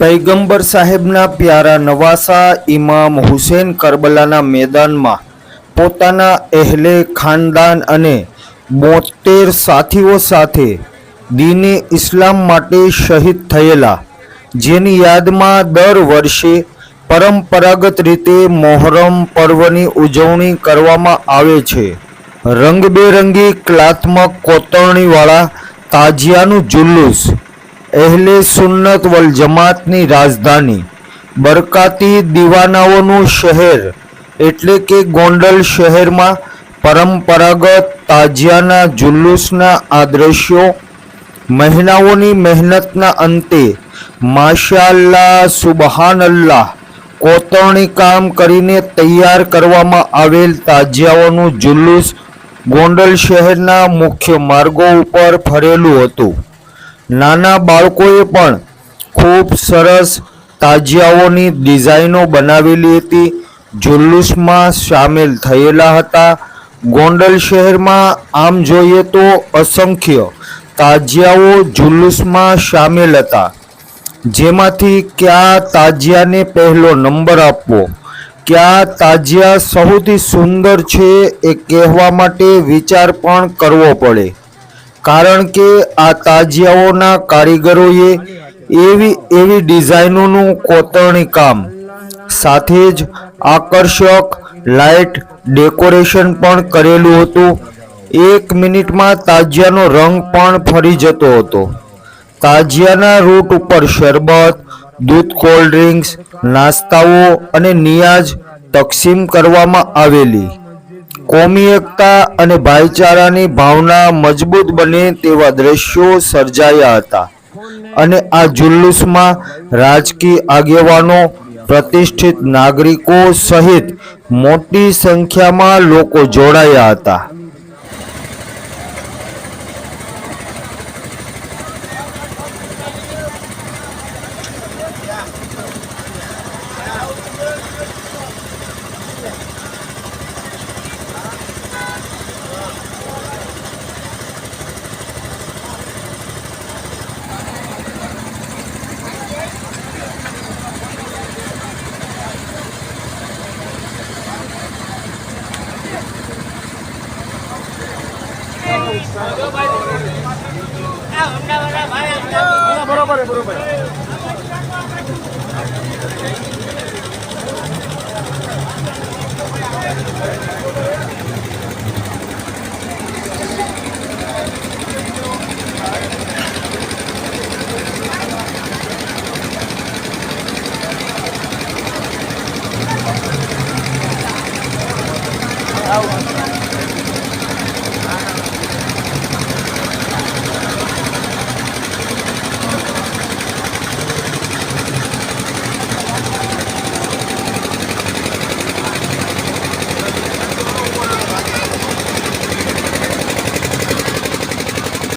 પૈગંબર સાહેબના પ્યારા નવાસા ઇમામ હુસેન કરબલાના મેદાનમાં પોતાના એહલે ખાનદાન અને બોતેર સાથીઓ સાથે દીને ઇસ્લામ માટે શહીદ થયેલા, જેની યાદમાં દર વર્ષે પરંપરાગત રીતે મોહરમ પર્વની ઉજવણી કરવામાં આવે છે. રંગબેરંગી કલાત્મક કોતરણીવાળા તાજિયાનું જુલ્લુસ એહલે સુન્નત વલ જમાતની રાજધાની. બરકાતી દીવાનાઓનું શહેર, એટલે કે ગોંડલ શહેરમાં પરંપરાગત તાજિયાના જુલ્લુસના આ દ્રશ્યો મહિનાઓની મહેનતના અંતે માશાલ્લા સુબહાનલ્લાહ કોતરણી કામ કરીને તૈયાર કરવામાં આવેલ તાજિયાઓનું જુલ્લુસ ગોંડલ શહેરના મુખ્ય માર્ગો ઉપર ફરેલું હતું. નાના બાળકોએ પણ ખૂબ સરસ તાજિયાઓની ડિઝાઇનો બનાવેલી હતી. જુલ્લુસમાં સામેલ થયેલા હતા. ગોંડલ શહેરમાં આમ જોઈએ તો અસંખ્ય તાજિયાઓ જુલ્લુસમાં સામેલ હતા. જેમાંથી કયા તાજિયાને પહેલો નંબર આપવો? કયા તાજિયા સૌથી સુંદર છે એ કહેવા માટે વિચાર પણ કરવો પડે. કારણ કે આ તાજિયાઓના કારીગરોએ એવી એવી ડિઝાઇનોનું કોતરણી કામ, સાથે જ આકર્ષક લાઇટ ડેકોરેશન પણ કરેલું હતું. એક મિનિટમાં તાજિયાનો રંગ પણ ફરી જતો હતો. તાજિયાના રૂટ ઉપર શરબત, દૂધ કોલ્ડ ડ્રિંક્સ, નાસ્તાઓ અને નિયાજ તકસીમ કરવામાં આવેલી. કોમી એકતા અને ભાઈચારાની ભાવના મજબૂત બને તેવા દ્રશ્યો સર્જાયા હતા. અને આ જુલ્લુસમાં રાજકીય આગેવાનો, પ્રતિષ્ઠિત નાગરિકો સહિત મોટી સંખ્યામાં લોકો જોડાયા હતા. બરોબર બરોબર Oh,